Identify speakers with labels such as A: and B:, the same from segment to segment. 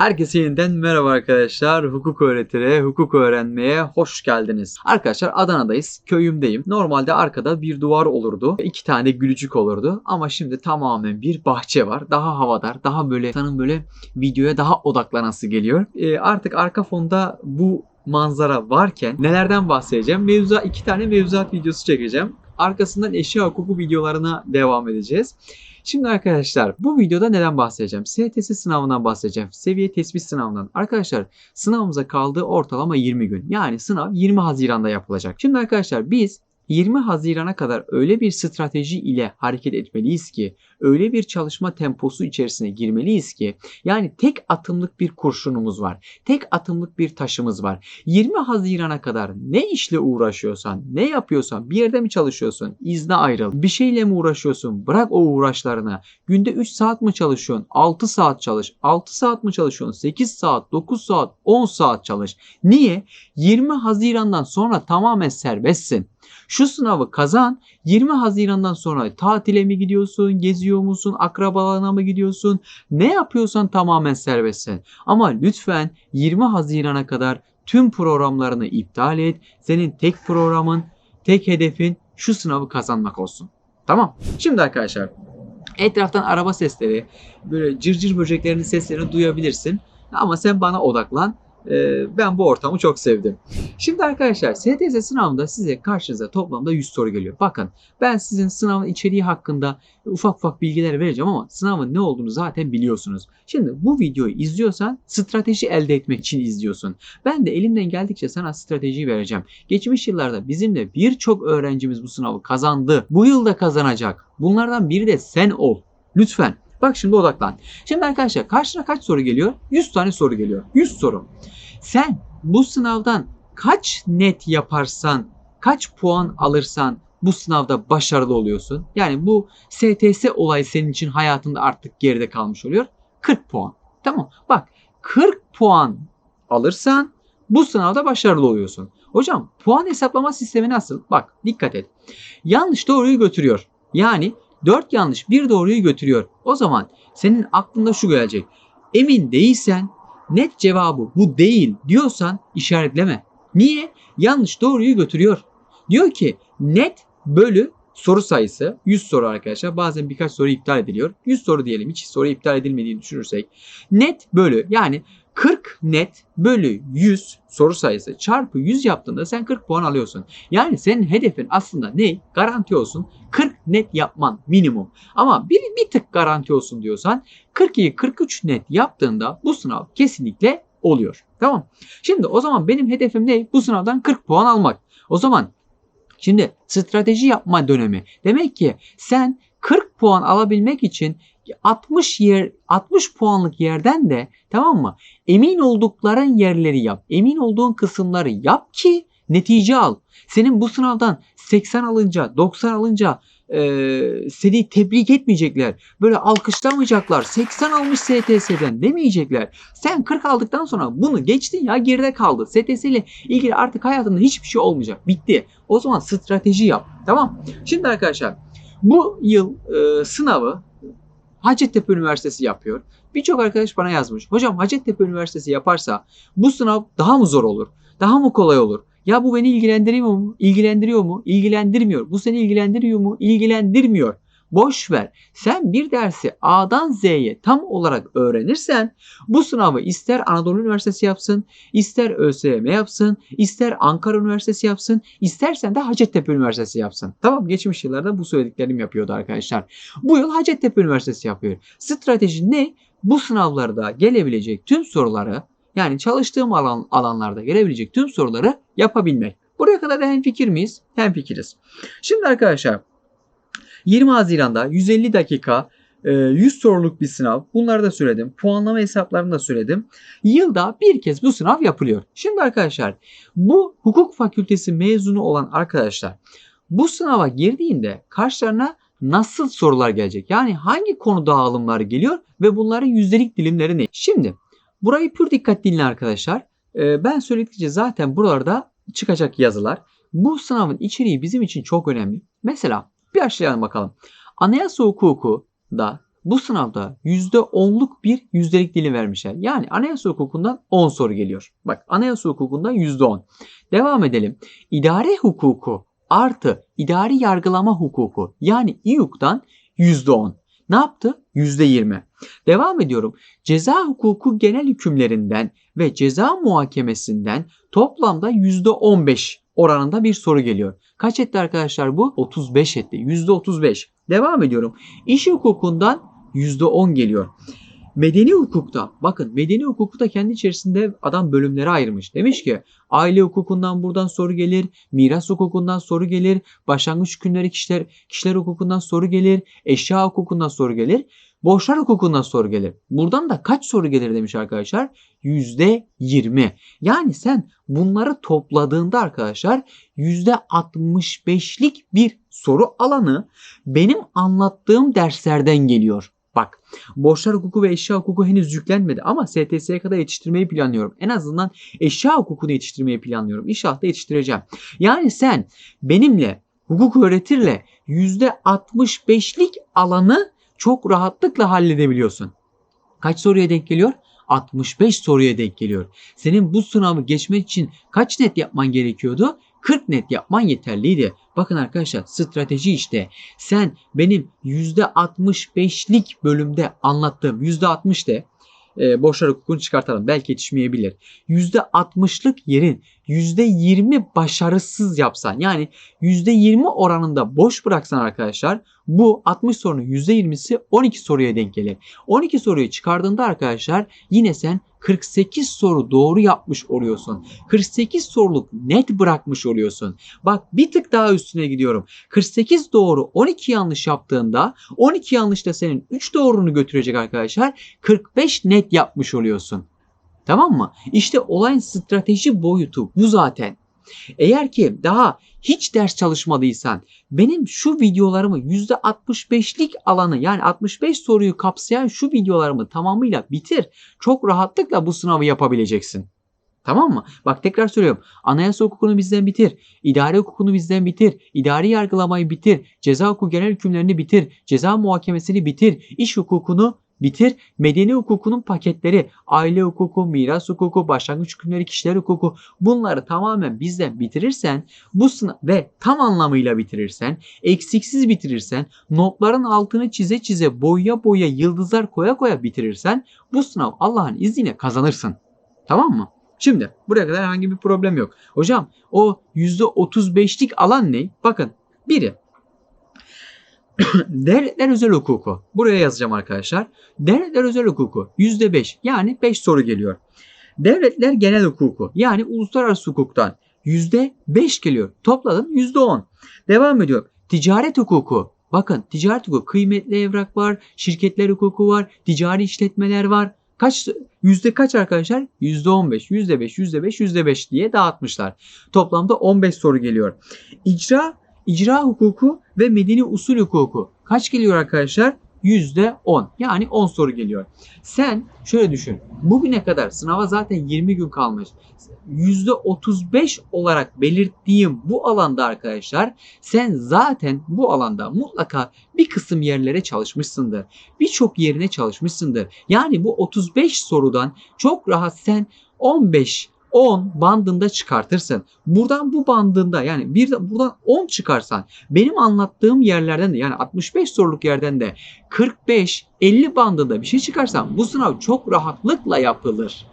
A: Herkese yeniden merhaba arkadaşlar. Hukuk öğretire, hukuk öğrenmeye hoş geldiniz. Arkadaşlar Adana'dayız. Köyümdeyim. Normalde arkada bir duvar olurdu. iki tane gülücük olurdu. Ama şimdi tamamen bir bahçe var. Daha havadar, daha böyle insanın böyle videoya daha odaklanası geliyor. Ee, artık arka fonda bu manzara varken nelerden bahsedeceğim? Mevzuat iki tane mevzuat videosu çekeceğim. Arkasından eşya hukuku videolarına devam edeceğiz. Şimdi arkadaşlar bu videoda neden bahsedeceğim? STS sınavından bahsedeceğim. Seviye tespit sınavından. Arkadaşlar sınavımıza kaldığı ortalama 20 gün. Yani sınav 20 Haziran'da yapılacak. Şimdi arkadaşlar biz 20 Haziran'a kadar öyle bir strateji ile hareket etmeliyiz ki, öyle bir çalışma temposu içerisine girmeliyiz ki, yani tek atımlık bir kurşunumuz var. Tek atımlık bir taşımız var. 20 Haziran'a kadar ne işle uğraşıyorsan, ne yapıyorsan, bir yerde mi çalışıyorsun, izne ayrıl. Bir şeyle mi uğraşıyorsun, bırak o uğraşlarını. Günde 3 saat mi çalışıyorsun, 6 saat çalış. 6 saat mi çalışıyorsun, 8 saat, 9 saat, 10 saat çalış. Niye? 20 Haziran'dan sonra tamamen serbestsin. Şu sınavı kazan. 20 Haziran'dan sonra tatile mi gidiyorsun, geziyor musun, akrabalarına mı gidiyorsun? Ne yapıyorsan tamamen serbestsin. Ama lütfen 20 Haziran'a kadar tüm programlarını iptal et. Senin tek programın, tek hedefin şu sınavı kazanmak olsun. Tamam. Şimdi arkadaşlar etraftan araba sesleri, böyle cırcır böceklerinin seslerini duyabilirsin. Ama sen bana odaklan. Ee, ben bu ortamı çok sevdim. Şimdi arkadaşlar STS sınavında size karşınıza toplamda 100 soru geliyor. Bakın ben sizin sınavın içeriği hakkında ufak ufak bilgiler vereceğim ama sınavın ne olduğunu zaten biliyorsunuz. Şimdi bu videoyu izliyorsan strateji elde etmek için izliyorsun. Ben de elimden geldikçe sana strateji vereceğim. Geçmiş yıllarda bizimle birçok öğrencimiz bu sınavı kazandı. Bu yıl da kazanacak. Bunlardan biri de sen ol. Lütfen. Bak şimdi odaklan. Şimdi arkadaşlar karşına kaç soru geliyor? 100 tane soru geliyor. 100 soru. Sen bu sınavdan kaç net yaparsan, kaç puan alırsan bu sınavda başarılı oluyorsun. Yani bu STS olay senin için hayatında artık geride kalmış oluyor. 40 puan. Tamam. Bak 40 puan alırsan bu sınavda başarılı oluyorsun. Hocam puan hesaplama sistemi nasıl? Bak dikkat et. Yanlış doğruyu götürüyor. Yani 4 yanlış bir doğruyu götürüyor. O zaman senin aklında şu gelecek. Emin değilsen net cevabı bu değil diyorsan işaretleme. Niye? Yanlış doğruyu götürüyor. Diyor ki net bölü soru sayısı 100 soru arkadaşlar. Bazen birkaç soru iptal ediliyor. 100 soru diyelim hiç soru iptal edilmediğini düşünürsek. Net bölü yani 40 net bölü 100 soru sayısı çarpı 100 yaptığında sen 40 puan alıyorsun. Yani senin hedefin aslında ne? Garanti olsun 40 net yapman minimum. Ama bir, bir tık garanti olsun diyorsan 42-43 net yaptığında bu sınav kesinlikle oluyor. Tamam. Şimdi o zaman benim hedefim ne? Bu sınavdan 40 puan almak. O zaman şimdi strateji yapma dönemi. Demek ki sen 40 puan alabilmek için 60 yer 60 puanlık yerden de tamam mı? Emin oldukların yerleri yap. Emin olduğun kısımları yap ki netice al. Senin bu sınavdan 80 alınca 90 alınca e, seni tebrik etmeyecekler. Böyle alkışlamayacaklar. 80 almış STS'den demeyecekler. Sen 40 aldıktan sonra bunu geçtin ya geride kaldı. STS ile ilgili artık hayatında hiçbir şey olmayacak. Bitti. O zaman strateji yap. Tamam. Şimdi arkadaşlar bu yıl e, sınavı Hacettepe Üniversitesi yapıyor. Birçok arkadaş bana yazmış. Hocam Hacettepe Üniversitesi yaparsa bu sınav daha mı zor olur? Daha mı kolay olur? Ya bu beni ilgilendiriyor mu? İlgilendiriyor mu? İlgilendirmiyor. Bu seni ilgilendiriyor mu? İlgilendirmiyor. Boş ver. Sen bir dersi A'dan Z'ye tam olarak öğrenirsen bu sınavı ister Anadolu Üniversitesi yapsın, ister ÖSYM yapsın, ister Ankara Üniversitesi yapsın, istersen de Hacettepe Üniversitesi yapsın. Tamam geçmiş yıllarda bu söylediklerim yapıyordu arkadaşlar. Bu yıl Hacettepe Üniversitesi yapıyor. Strateji ne? Bu sınavlarda gelebilecek tüm soruları yani çalıştığım alan, alanlarda gelebilecek tüm soruları yapabilmek. Buraya kadar da hemfikir miyiz? Hemfikiriz. Şimdi arkadaşlar 20 Haziran'da 150 dakika 100 soruluk bir sınav. Bunları da söyledim. Puanlama hesaplarını da söyledim. Yılda bir kez bu sınav yapılıyor. Şimdi arkadaşlar bu hukuk fakültesi mezunu olan arkadaşlar bu sınava girdiğinde karşılarına nasıl sorular gelecek? Yani hangi konu dağılımları geliyor ve bunların yüzdelik dilimleri ne? Şimdi burayı pür dikkat dinle arkadaşlar. Ben söyledikçe zaten buralarda çıkacak yazılar. Bu sınavın içeriği bizim için çok önemli. Mesela bir başlayalım bakalım. Anayasa hukuku da bu sınavda %10'luk bir yüzdelik dilim vermişler. Yani anayasa hukukundan 10 soru geliyor. Bak anayasa hukukundan %10. Devam edelim. İdare hukuku artı idari yargılama hukuku yani İYUK'tan %10. Ne yaptı? %20. Devam ediyorum. Ceza hukuku genel hükümlerinden ve ceza muhakemesinden toplamda %15 oranında bir soru geliyor. Kaç etti arkadaşlar bu? 35 etti. %35. Devam ediyorum. İş hukukundan %10 geliyor. Medeni hukukta bakın medeni hukukta kendi içerisinde adam bölümlere ayırmış. Demiş ki aile hukukundan buradan soru gelir, miras hukukundan soru gelir, başlangıç hükümleri kişiler, kişiler hukukundan soru gelir, eşya hukukundan soru gelir, borçlar hukukundan soru gelir. Buradan da kaç soru gelir demiş arkadaşlar? %20. Yani sen bunları topladığında arkadaşlar %65'lik bir soru alanı benim anlattığım derslerden geliyor. Bak borçlar hukuku ve eşya hukuku henüz yüklenmedi ama STS'ye kadar yetiştirmeyi planlıyorum. En azından eşya hukukunu yetiştirmeyi planlıyorum. İnşallah da yetiştireceğim. Yani sen benimle hukuk öğretirle %65'lik alanı çok rahatlıkla halledebiliyorsun. Kaç soruya denk geliyor? 65 soruya denk geliyor. Senin bu sınavı geçmek için kaç net yapman gerekiyordu? 40 net yapman yeterliydi. Bakın arkadaşlar strateji işte. Sen benim %65'lik bölümde anlattığım %60 de e, borçlar hukukunu çıkartalım. Belki yetişmeyebilir. %60'lık yerin %20 başarısız yapsan yani %20 oranında boş bıraksan arkadaşlar bu 60 sorunun %20'si 12 soruya denk gelir. 12 soruyu çıkardığında arkadaşlar yine sen 48 soru doğru yapmış oluyorsun. 48 soruluk net bırakmış oluyorsun. Bak bir tık daha üstüne gidiyorum. 48 doğru 12 yanlış yaptığında 12 yanlış da senin 3 doğrunu götürecek arkadaşlar. 45 net yapmış oluyorsun. Tamam mı? İşte olayın strateji boyutu bu zaten. Eğer ki daha hiç ders çalışmadıysan benim şu videolarımı %65'lik alanı yani 65 soruyu kapsayan şu videolarımı tamamıyla bitir. Çok rahatlıkla bu sınavı yapabileceksin. Tamam mı? Bak tekrar söylüyorum. Anayasa hukukunu bizden bitir. İdare hukukunu bizden bitir. İdari yargılamayı bitir. Ceza hukuku genel hükümlerini bitir. Ceza muhakemesini bitir. İş hukukunu bitir. Medeni hukukunun paketleri, aile hukuku, miras hukuku, başlangıç hükümleri, kişiler hukuku bunları tamamen bizden bitirirsen bu sınav ve tam anlamıyla bitirirsen, eksiksiz bitirirsen, notların altını çize çize, boya boya, yıldızlar koya koya bitirirsen bu sınav Allah'ın izniyle kazanırsın. Tamam mı? Şimdi buraya kadar herhangi bir problem yok. Hocam o %35'lik alan ne? Bakın biri Devletler özel hukuku. Buraya yazacağım arkadaşlar. Devletler özel hukuku %5 yani 5 soru geliyor. Devletler genel hukuku yani uluslararası hukuktan %5 geliyor. Topladım %10. Devam ediyor. Ticaret hukuku. Bakın ticaret hukuku kıymetli evrak var, şirketler hukuku var, ticari işletmeler var. Kaç yüzde kaç arkadaşlar? Yüzde 15, yüzde 5, yüzde 5, yüzde 5 diye dağıtmışlar. Toplamda 15 soru geliyor. İcra icra hukuku ve medeni usul hukuku. Kaç geliyor arkadaşlar? %10 yani 10 soru geliyor. Sen şöyle düşün. Bugüne kadar sınava zaten 20 gün kalmış. %35 olarak belirttiğim bu alanda arkadaşlar sen zaten bu alanda mutlaka bir kısım yerlere çalışmışsındır. Birçok yerine çalışmışsındır. Yani bu 35 sorudan çok rahat sen 15 10 bandında çıkartırsın. Buradan bu bandında yani bir buradan 10 çıkarsan benim anlattığım yerlerden de yani 65 soruluk yerden de 45 50 bandında bir şey çıkarsan bu sınav çok rahatlıkla yapılır.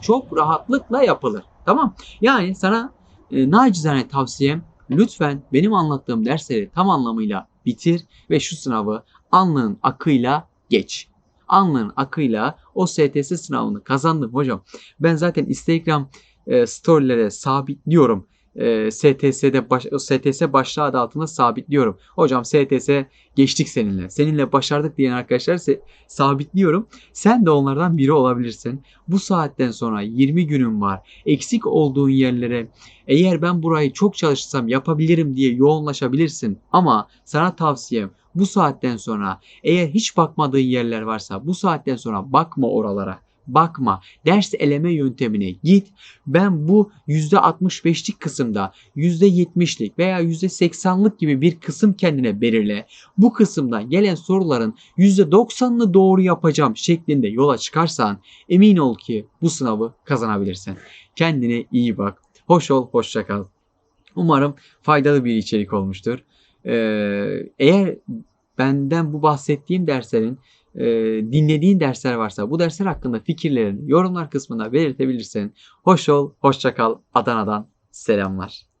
A: Çok rahatlıkla yapılır. Tamam? Yani sana e, nacizane tavsiyem lütfen benim anlattığım dersleri tam anlamıyla bitir ve şu sınavı anlığın akıyla geç anlığın akıyla o STS sınavını kazandım hocam. Ben zaten Instagram e, storylere sabitliyorum. E, STS'de baş, STS başlığı adı altında sabitliyorum. Hocam STS geçtik seninle. Seninle başardık diyen arkadaşlar sabitliyorum. Sen de onlardan biri olabilirsin. Bu saatten sonra 20 günüm var. Eksik olduğun yerlere eğer ben burayı çok çalışsam yapabilirim diye yoğunlaşabilirsin. Ama sana tavsiyem bu saatten sonra eğer hiç bakmadığın yerler varsa bu saatten sonra bakma oralara. bakma. Ders eleme yöntemine git. Ben bu %65'lik kısımda %70'lik veya %80'lık gibi bir kısım kendine belirle. Bu kısımdan gelen soruların %90'ını doğru yapacağım şeklinde yola çıkarsan emin ol ki bu sınavı kazanabilirsin. Kendine iyi bak. Hoş ol, hoşça kal. Umarım faydalı bir içerik olmuştur. Ee, eğer benden bu bahsettiğim derslerin e, dinlediğin dersler varsa bu dersler hakkında fikirlerini yorumlar kısmına belirtebilirsin. Hoş ol, hoşça kal. Adana'dan selamlar.